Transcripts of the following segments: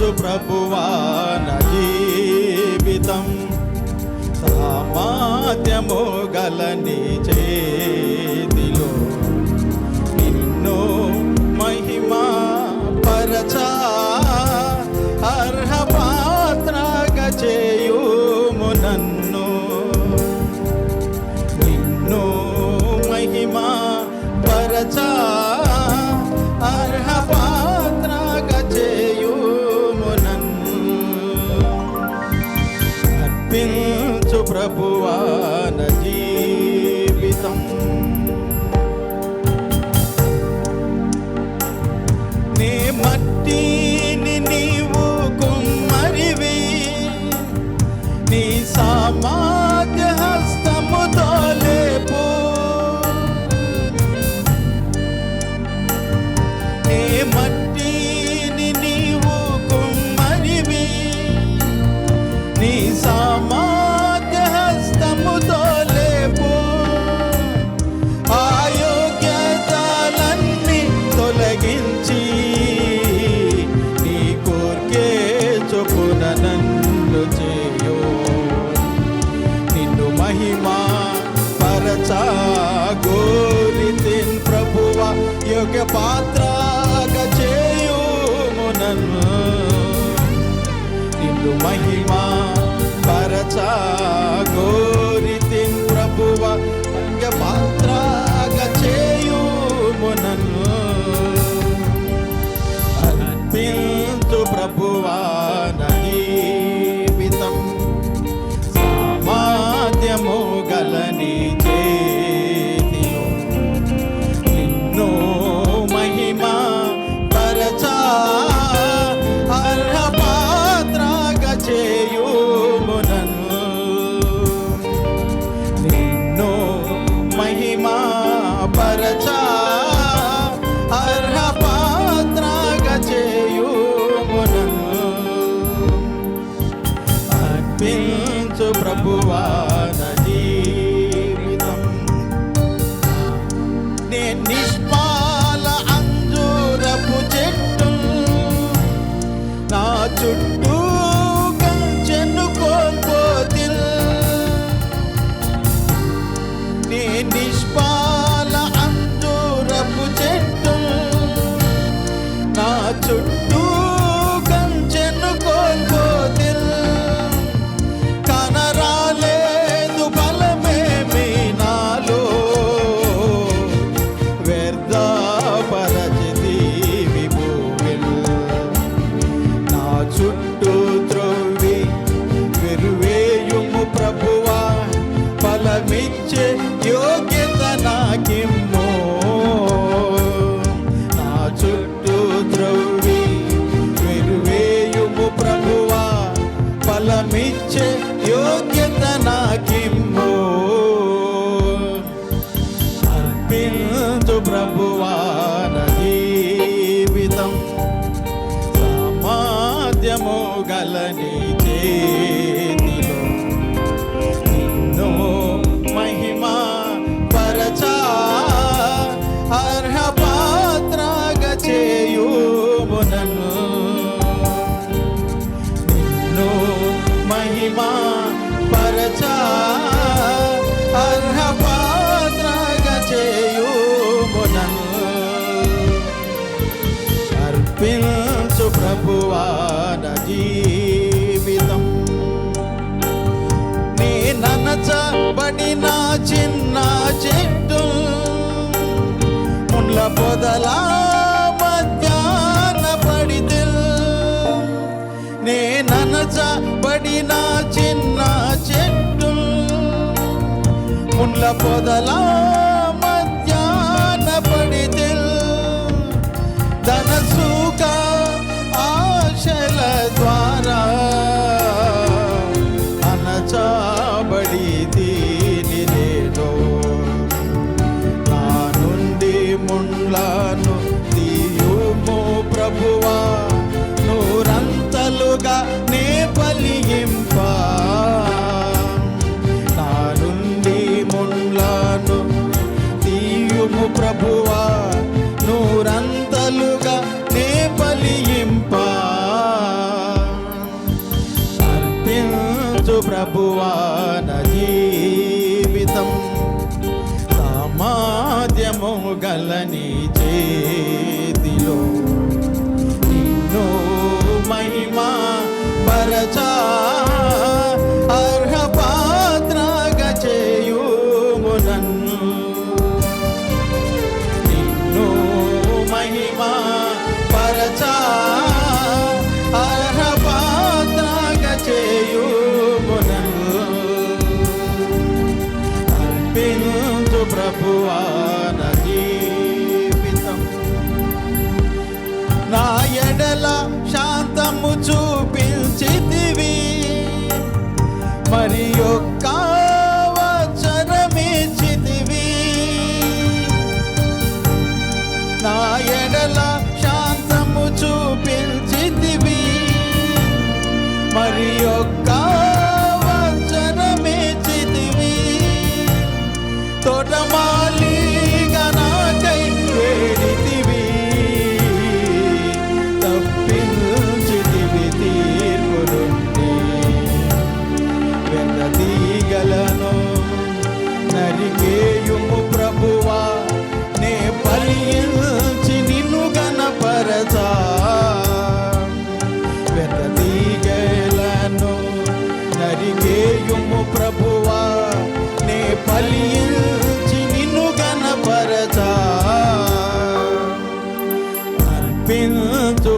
మార్చు ప్రభువా నా జీవితం సామాత్యము గల నీ boy. పాత్రాగ చేయుము నన్ను. నిన్ను మహిమా పరచాగోరితిన్ ప్రభువ అంగ పాత్రాగ చేయుము నన్ను. అర్పింతు ప్రభువా. love. Feeling ప్రభువా నా జీవితం. నీ ననచబడి నా చిన్న చెట్టు. ముళ్ళ పొదలా మధ్యాహ్న పడితే. నే ననచబడి నా చిన్న చెట్టు. ముళ్ళ పొదలా మధ్యాహ్న పడితే. ధనసూకా అర్పించు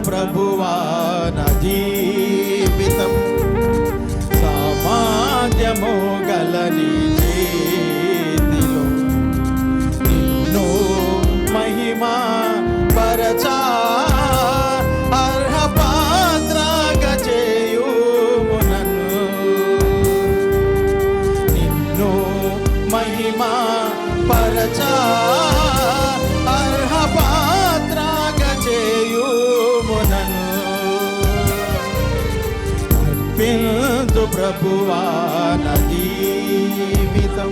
ప్రభువా నా జీవితం.